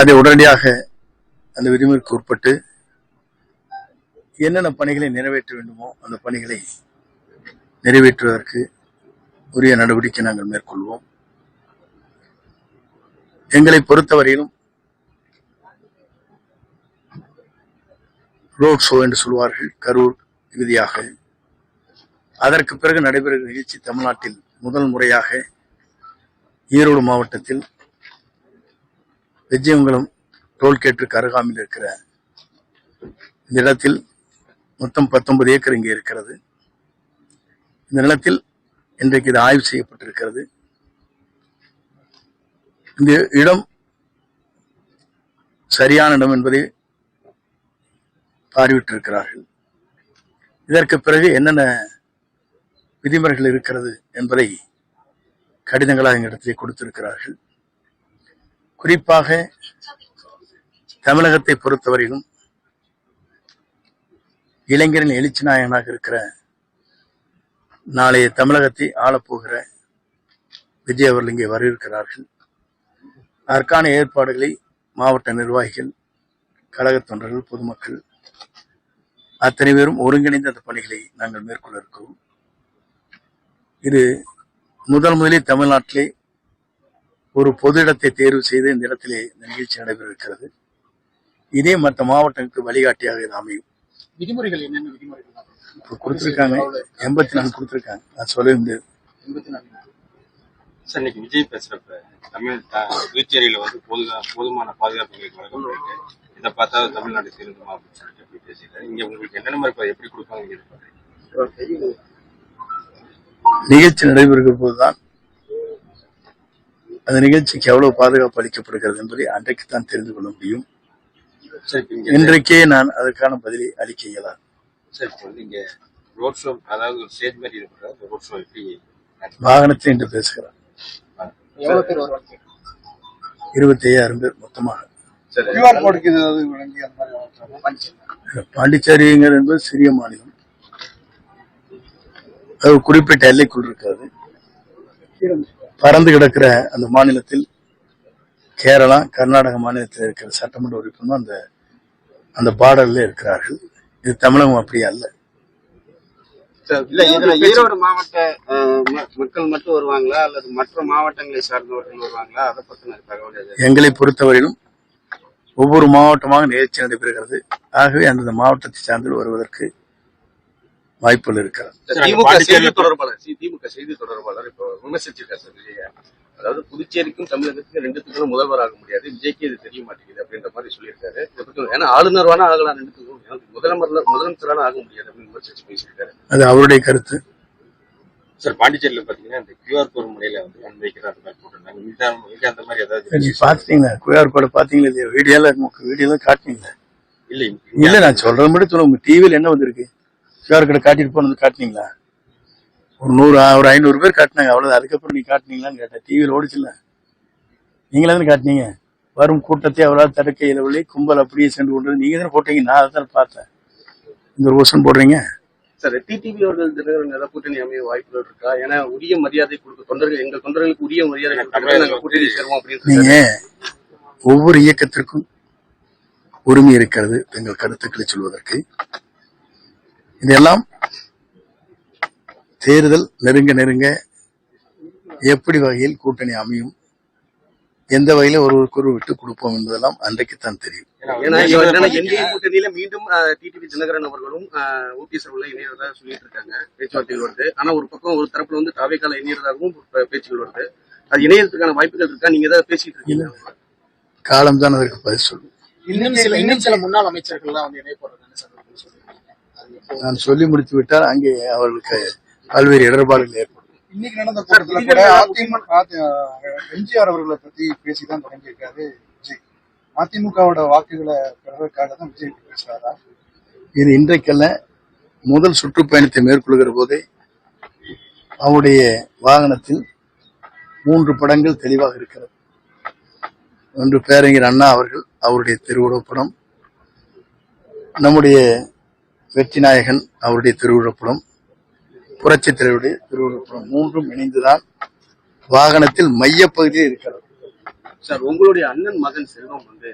அதை உடனடியாக அந்த விதிமுறைக்கு உட்பட்டு என்னென்ன பணிகளை நிறைவேற்ற வேண்டுமோ அந்த பணிகளை நிறைவேற்றுவதற்கு உரிய நடவடிக்கை நாங்கள் மேற்கொள்வோம். எங்களை பொறுத்தவரையிலும் ரோட் ஷோ என்று சொல்வார்கள் கரூர் இறுதியாக அதற்கு பிறகு நடைபெறுகிற நிகழ்ச்சி தமிழ்நாட்டில் முதல் முறையாக ஈரோடு மாவட்டத்தில் விஜயமங்கலம் டோல்கேட்டிற்கு அருகாமையில் இருக்கிற இந்த இடத்தில் மொத்தம் பத்தொன்பது ஏக்கர் இங்கே இருக்கிறது. இந்த நிலத்தில் இன்றைக்கு இது ஆய்வு செய்யப்பட்டிருக்கிறது. இந்த இடம் சரியான இடம் என்பதை பார்வையிட்டிருக்கிறார்கள். இதற்கு பிறகு என்னென்ன விதிமுறைகள் இருக்கிறது என்பதை கடிதங்களாக எங்களிடத்திலே கொடுத்திருக்கிறார்கள். குறிப்பாக தமிழகத்தை பொறுத்தவரையிலும் இளைஞரின் எழுச்சி நாயகனாக இருக்கிற நாளைய தமிழகத்தை ஆளப்போகிற விஜய் அவர்கள் இங்கே வரவிருக்கிறார்கள். அதற்கான ஏற்பாடுகளை மாவட்ட நிர்வாகிகள் கழக தொண்டர்கள் பொதுமக்கள் அத்தனை பேரும் ஒருங்கிணைந்த அந்த பணிகளை நாங்கள் மேற்கொள்ள இருக்கிறோம். இது முதல் முதலில் தமிழ்நாட்டிலே ஒரு பொது இடத்தை தேர்வு செய்து இந்த இடத்திலே இந்த நிகழ்ச்சி நடைபெற இருக்கிறது இதே மற்ற மாவட்டங்களுக்கு வழிகாட்டியாக இது அமையும். விதிமுறைகள் என்னென்ன விதிமுறைகள் கொடுத்துருக்காங்க? எண்பத்தி நாலு கொடுத்துருக்காங்க. அது சொல்ல முடியாது சார் இன்னைக்கு விஜய் பேசுறப்ப தமிழ் புதுச்சேரியில வந்து போது போதுமான பாதுகாப்புகளுக்கு வழங்கப்பட்டிருக்கு. இதை பார்த்தா தமிழ்நாடு திருந்துமா அப்படின்னு சொல்லிட்டு எப்படி பேசியிருக்காரு இங்க உங்களுக்கு என்னென்ன மாதிரி எப்படி கொடுப்பாங்க? நிகழ்ச்சி நடைபெறுகிற போதுதான் அந்த நிகழ்ச்சிக்கு எவ்வளவு பாதுகாப்பு அளிக்கப்படுகிறது என்பதை அன்றைக்கு தான் தெரிந்து கொள்ள முடியும். இன்றைக்கே நான் அதற்கான பதிலை அளிக்க இயலாது வாகனத்தை என்று பேசுகிறார். இருபத்தி ஐயாயிரம் பேர் மொத்தமாக. பாண்டிச்சேரிங்கிறது என்பது சிறிய மாநிலம். அது குறிப்பிட்ட எல்லைக்குள் இருக்காது. பறந்து கிடக்கிற அந்த மாநிலத்தில் கேரளா கர்நாடக மாநிலத்தில் இருக்கிற சட்டமன்ற உறுப்பினர் அந்த அந்த பார்டர்ல இருக்கிறார்கள். இது தமிழகம் அப்படி அல்ல. இல்ல இதுல ஈரோடு மாவட்ட மக்கள் மட்டும் வருவாங்களா? அல்லது மற்ற மாவட்டங்களை சார்ந்தவர்கள் வருவாங்களா? அதை பத்தின தகவல் எங்களை பொறுத்தவரையிலும் ஒவ்வொரு மாவட்டமாக நிகழ்ச்சி நடைபெறுகிறது ஆகவே அந்தந்த மாவட்டத்தை சார்ந்து வருவதற்கு வாய்ப்புகள் இருக்கிறது. திமுக செய்தி தொடர்பாளர். திமுக செய்தி தொடர்பாளர் இப்போ விமர்சிச்சிருக்காரு சார் விஜய அதாவது புதுச்சேரிக்கும் தமிழகத்துக்கும் ரெண்டுத்துக்கும் முதல்வர் ஆக முடியாது. விஜய்க்கு இது தெரிய மாட்டேங்குது அப்படின்ற மாதிரி சொல்லியிருக்காரு. ஏன்னா ஆளுநர் வேணா ஆகலாம் ரெண்டுத்துக்கும். முதலமர் முதலமைச்சரான ஆக முடியாது அப்படின்னு விமர்சிச்சு பேசியிருக்காரு. அது அவருடைய கருத்து. சார் பாண்டிச்சேரியில பாத்தீங்கன்னா இந்த கியூஆர் கோட் முறையில வந்து மாதிரி போட்டிருந்தாங்க. அந்த மாதிரி ஏதாவது பாத்தீங்களா? குயார் கோட பாத்தீங்களா வீடியோல வீடியோல காட்டினீங்களா? இல்ல இல்ல நான் சொல்றது மட்டும் சொல்லுங்க உங்க டிவில என்ன வந்திருக்கு? கியூஆர் கோட காட்டிட்டு போனது காட்டினீங்களா? ஒரு நூறு ஒரு ஐநூறு பேர் காட்டினாங்க அவ்வளவு அதுக்கப்புறம் நீ காட்டினீங்களான்னு கேட்டேன். டிவியில் ஓடிச்சுல நீங்களே தானே காட்டினீங்க? வரும் கூட்டத்தை அவரால் தடுக்க இயலவில்லை. கும்பல் அப்படியே சென்று கொண்டு நீங்க தானே போட்டீங்க. நான் அதை தானே பார்த்தேன். இந்த ஒரு கொஸ்டின் போடுறீங்க? சார் டிடிவி அவர்கள் தினகரன் கூட்டணி அமைய வாய்ப்புகள் இருக்கா? ஏன்னா உரிய மரியாதை கொடுக்க தொண்டர்கள் எங்கள் தொண்டர்களுக்கு உரிய மரியாதை நாங்கள் கூட்டணி சேருவோம் அப்படின்னு நீங்க ஒவ்வொரு இயக்கத்திற்கும் உரிமை இருக்கிறது. எங்கள் கருத்துக்களை சொல்வதற்கு இதெல்லாம் தேர்தல் நெருங்க நெருங்க எப்படி வகையில் கூட்டணி அமையும்? எந்த வகையில ஒருவருக்கு விட்டு கொடுப்போம் என்பதெல்லாம் அன்றைக்குத்தான் தெரியும். கூட்டணியில மீண்டும் டிடிவி தினகரன் அவர்களும் ஓபிஎஸ் அவர்களும் இணையறதா சொல்லிட்டு இருக்காங்க பேச்சுவார்த்தைகள் வருது. ஆனா ஒரு பக்கம் ஒரு தரப்புல வந்து தாவேக்கால இணையறதாகவும் பேச்சுகள் வருது. அது இணையறதுக்கான வாய்ப்புகள் இருக்கா? நீங்க ஏதாவது பேசிட்டு இருக்கீங்க காலம் தான் அதற்கு பதில் சொல்லும். இன்னும் சில இன்னும் சில முன்னாள் அமைச்சர்கள்லாம் வந்து இணைய போறாங்க சார் அப்படின்னு சொல்லியிருக்காங்க. அது எப்போ- நான் சொல்லி முடித்து விட்டால் அங்கே அவர்களுக்கு பல்வேறு இடர்பாடுகள் ஏற்படும். இன்னைக்கு நடந்த கூட்டத்துல கூட எம்ஜிஆர் அவர்களை பத்தி பேசிதான் தொடங்கியிருக்காரு விஜய். அதிமுகவோட வாக்குகளை பெறுவதற்காக தான் விஜய் பேசுறாரா? இது இன்றைக்கல்ல முதல் சுற்றுப்பயணத்தை மேற்கொள்கிற போதே அவருடைய வாகனத்தில் மூன்று படங்கள் தெளிவாக இருக்கிறது. ஒன்று பேரறிஞர் அண்ணா அவர்கள் அவருடைய திருவுருவப் படம் நம்முடைய வெற்றி நாயகன் அவருடைய திருவுருவப் படம் புரட்சி தலைவருடைய திருவுருவப் படம் மூன்றும் இணைந்துதான் வாகனத்தில் மையப்பகுதியில் இருக்கிறது. சார் உங்களுடைய அண்ணன் மகன் செல்வம் வந்து